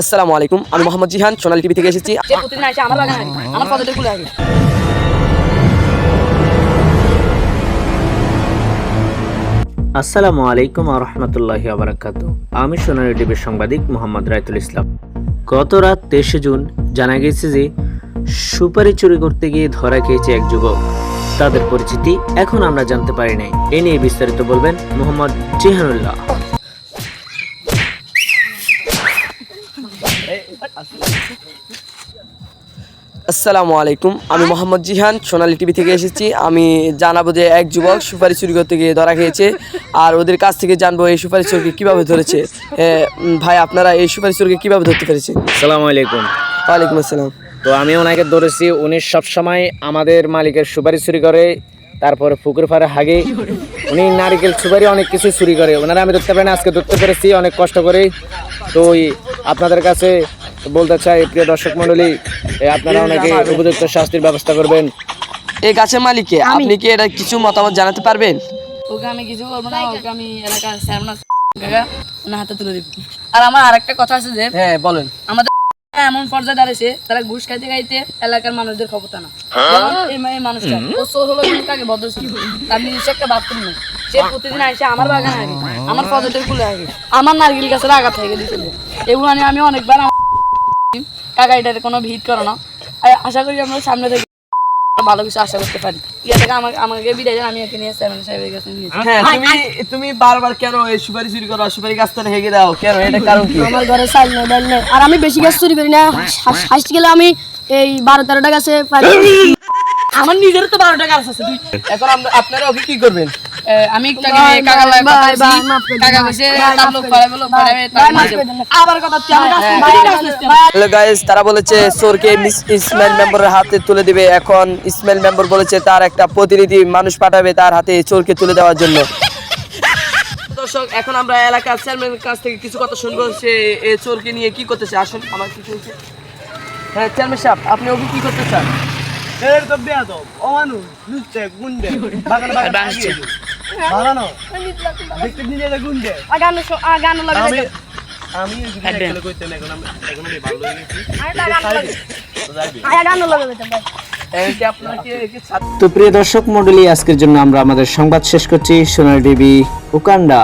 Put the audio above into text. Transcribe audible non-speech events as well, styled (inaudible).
আসসালামু আলাইকুম আমি মোহাম্মদ জিহান সোনালী টিভি থেকে এসেছি। প্রতিদিন আসে আমার বাগানে আমার পদটা খুলে আগে আসসালামু আলাইকুম রহমতুল্লাহি আবরাকাত আমি সোনালী টিভির সাংবাদিক মোহাম্মদ রায়তুল ইসলাম। গত রাত তেইশে জুন জানা গেছে যে সুপারি চুরি করতে গিয়ে ধরা খেয়েছে এক যুবক। তাদের পরিচিতি এখন আমরা জানতে পারি নাই। এ নিয়ে বিস্তারিত বলবেন মোহাম্মদ জিহানুল্লাহ। আসসালামু আলাইকুম আমি মোহাম্মদ জিহান সোনালী টিভি থেকে এসেছি। আমি জানাব যে এক যুবক সুপারি চুরি করতে গিয়ে ধরা খেয়েছে আর ওদের কাছ থেকে জানব এই সুপারি চুরকে কীভাবে ধরেছে। ভাই আপনারা এই সুপারি চুরকে কীভাবে ধরতে পেরেছেন আসসালামু আলাইকুম। ওয়ালাইকুম আসসালাম। তো আমি ওনাকে ধরেছি উনি সবসময় আমাদের মালিকের সুপারি চুরি করে তারপরে পুকুর পাড়ে হাগে। উনি নারিকেল সুপারি অনেক কিছু চুরি করে। ওনারা আমি ধরতে পারি না আজকে ধরতে পেরেছি অনেক কষ্ট করে। তো ওই আপনাদের কাছে বলতে চাই প্রিয় দর্শক মণ্ডলী এ, আপনারা অনেকে উপযুক্ত শাস্তির ব্যবস্থা করবেন। এই গাছের মালিককে আপনি কি এটা কিছু মতামত জানাতে পারবেন? ওকে আমি কিছু করব না ওকে আমি এলাকার স্যারমনা কাকা হাতে তুলে দিব। আর আমার আরেকটা কথা আছে যে হ্যাঁ বলেন। আমাদের এমন পর্যায়ে দাঁড়িয়েছে তারা ঘুষ খাইতে খাইতে এলাকার মানুষদের খবরটা না। এই মানুষটা ও চোর হলো কাকে ভদ্র ছিল তার নিজস্ব একটা বাথরুম নেই। সে প্রতিদিন আসে আমার বাগানে আগে আমার ফুলে আগে আমার নারকেল গাছের আঘাত হয়ে গেছে এগুলো নিয়ে আমি অনেকবার কাকা এটাতে কোনো ভিড় করো না। আশা করি আমরা সামনে থেকে ভালো কিছু আশা করতে পারি। ইয়া থেকে আমাকে আমাকে বিদায় দেন আমি একে নিয়ে চেয়ারম্যান সাহেবের কাছে নিয়ে হ্যাঁ তুমি তুমি বারবার কেন এই সুপারি চুরি করো? সুপারি গাছটা হেগে দাও। কেন? এটা (laughs) কারণ কি? আমার ঘরে চাল নেই ডাল নেই। আর আমি বেশি গাছ চুরি করি না। হাসতে গেলে আমি এই বারো তেরোটা গাছে পারি। আমার নিজের তো বারোটা গাছ আছে দুই এখন আপনারা ওকে কি করবেন? আমি কাকে লাগে কাকা। কইছে তার লোক লোক। আবার কথা আমার হ্যালো গাইস তারা বলেছে সোরকে ইসমাইল মেম্বারের হাতে তুলে দিবে। এখন ইসমাইল মেম্বার বলেছে তার একটা প্রতিনিধি মানুষ পাঠাবে তার হাতে চোরকে তুলে দেওয়ার জন্য। দর্শক এখন আমরা এলাকার চেয়ারম্যানের কাছ থেকে কিছু কথা শুনব। সে এই চোরকে নিয়ে কি করতেছে আসুন আমার কি শুনছে হ্যাঁ চেয়ারম্যান সাহেব আপনি ওকে কি করতে চান? এর তো বেয়াদব অমানুষ লুচ্ছে গুন্ডে বাগানে বাগানে লাগিয়ে দেখতে নিজে গুন্ডে। আগানো আগানো লাগে আমি কইতে না এখন আমি এখন আমি ভালো হয়ে ভাই। তো প্রিয় দর্শক মন্ডলী আজকের জন্য আমরা আমাদের সংবাদ শেষ করছি সোনার টিভি উকান্ডা।